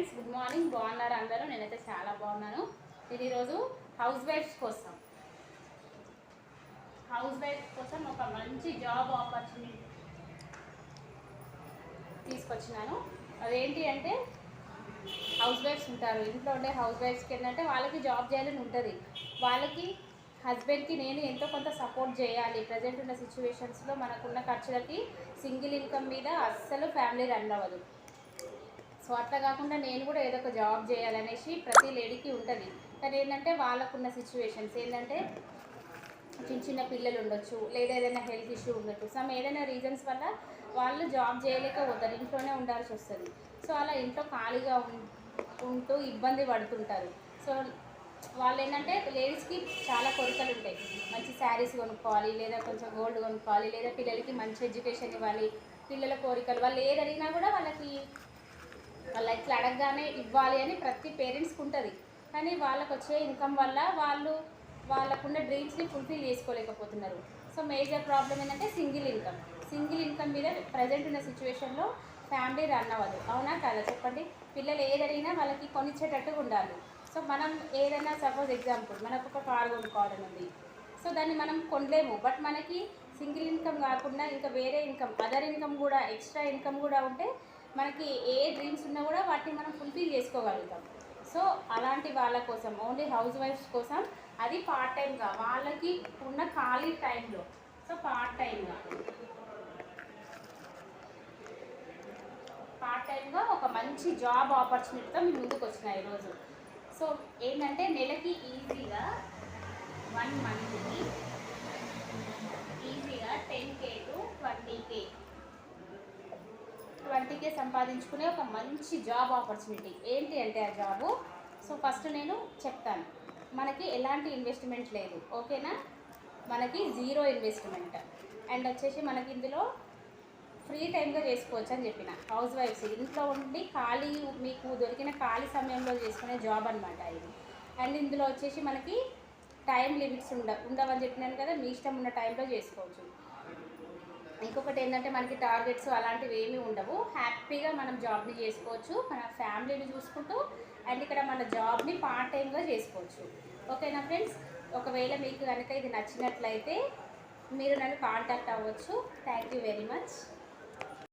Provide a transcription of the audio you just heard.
Friends good morning. బాగున్నారు అందరూ? నేనైతే చాలా బాగున్నాను. ఇది ఈరోజు హౌస్ వైఫ్స్ కోసం. హౌస్ వైఫ్ కోసం ఒక మంచి జాబ్ ఆపర్చునిటీ తీసుకొచ్చినాను. అదేంటి అంటే హౌస్ వైఫ్స్ ఉంటారు. ఇంట్లో ఉండే హౌస్ వైఫ్స్కి ఏంటంటే వాళ్ళకి జాబ్ చేయాలని ఉంటుంది. వాళ్ళకి హస్బెండ్కి నేను ఎంతో కొంత సపోర్ట్ చేయాలి. ప్రజెంట్ ఉన్న సిచ్యువేషన్స్లో మనకున్న ఖర్చులకి సింగిల్ ఇన్కమ్ మీద అస్సలు ఫ్యామిలీ రన్ అవ్వదు. సో అట్లా కాకుండా నేను కూడా ఏదో ఒక జాబ్ చేయాలనేసి ప్రతి లేడీకి ఉంటుంది. కానీ ఏంటంటే వాళ్ళకున్న సిచ్యువేషన్స్ ఏంటంటే చిన్న చిన్న పిల్లలు ఉండొచ్చు లేదా ఏదైనా హెల్త్ ఇష్యూ ఉండొచ్చు. సమ్ ఏదైనా రీజన్స్ వల్ల వాళ్ళు జాబ్ చేయలేకపోతారు ఇంట్లోనే ఉండాల్సి వస్తుంది. సో అలా ఇంట్లో ఖాళీగా ఉంటూ ఇబ్బంది పడుతుంటారు. సో వాళ్ళు ఏంటంటే లేడీస్కి చాలా కోరికలు ఉంటాయి. మంచి శారీస్ కొనుక్కోవాలి లేదా కొంచెం గోల్డ్ కొనుక్కోవాలి లేదా పిల్లలకి మంచి ఎడ్యుకేషన్ ఇవ్వాలి. పిల్లల కోరికలు వాళ్ళు ఏదడిగినా అడిగినా కూడా వాళ్ళకి వాళ్ళ ఇట్లా అడగగానే ఇవ్వాలి అని ప్రతి పేరెంట్స్కి ఉంటుంది. కానీ వాళ్ళకు వచ్చే ఇన్కమ్ వల్ల వాళ్ళు వాళ్ళకున్న డ్రీమ్స్ని ఫుల్ఫిల్ చేసుకోలేకపోతున్నారు. సో మేజర్ ప్రాబ్లం ఏంటంటే సింగిల్ ఇన్కమ్ సింగిల్ ఇన్కమ్ మీద ప్రజెంట్ ఉన్న సిచ్యువేషన్లో ఫ్యామిలీ రన్ అవ్వదు. అవునా కదా? చెప్పండి. పిల్లలు ఏదైనా వాళ్ళకి కొనిచ్చేటట్టుగా ఉండాలి. సో మనం ఏదైనా సపోజ్ ఎగ్జాంపుల్ మనకు ఒక కార్ కొనుక్కోవాలని ఉంది. సో దాన్ని మనం కొనలేము. బట్ మనకి సింగిల్ ఇన్కమ్ కాకుండా ఇంకా వేరే ఇన్కమ్ అదర్ ఇన్కమ్ కూడా ఎక్స్ట్రా ఇన్కమ్ కూడా ఉంటే మనకి ఏ డ్రీమ్స్ ఉన్నా కూడా వాటిని మనం ఫుల్ఫిల్ చేసుకోగలుగుతాం. సో అలాంటి వాళ్ళ కోసం ఓన్లీ హౌస్ వైఫ్స్ కోసం అది పార్ట్ టైంగా వాళ్ళకి ఉన్న ఖాళీ టైంలో సో పార్ట్ టైంగా పార్ట్ టైంగా ఒక మంచి జాబ్ ఆపర్చునిటీతో మీ ముందుకు వచ్చినాయి ఈరోజు. సో ఏంటంటే నెలకి ఈజీగా వన్ మంత్ ట్వంటీ కే సంపాదించుకునే ఒక మంచి జాబ్ ఆపర్చునిటీ. ఏంటి అంటే ఆ జాబు? సో ఫస్ట్ నేను చెప్తాను. మనకి ఎలాంటి ఇన్వెస్ట్మెంట్ లేదు ఓకేనా? మనకి జీరో ఇన్వెస్ట్మెంట్. అండ్ వచ్చేసి మనకి ఇందులో ఫ్రీ టైంగా చేసుకోవచ్చు అని చెప్పిన. హౌస్ వైఫ్స్ ఇంట్లో ఉండి ఖాళీ మీకు దొరికిన ఖాళీ సమయంలో చేసుకునే జాబ్ అనమాట ఇది. అండ్ ఇందులో వచ్చేసి మనకి టైం లిమిట్స్ ఉండ ఉండవని చెప్పినాను కదా మీ ఇష్టం ఉన్న టైంలో చేసుకోవచ్చు. ఇంకొకటి ఏంటంటే మనకి టార్గెట్స్ అలాంటివి ఏమీ ఉండవు. హ్యాపీగా మనం జాబ్ని చేసుకోవచ్చు. మన ఫ్యామిలీని చూసుకుంటూ అండ్ ఇక్కడ మన జాబ్ని పార్ట్ టైంగా చేసుకోవచ్చు. ఓకేనా ఫ్రెండ్స్? ఒకవేళ మీకు కనుక ఇది నచ్చినట్లయితే మీరు నన్ను కాంటాక్ట్ అవ్వచ్చు. Thank you very much.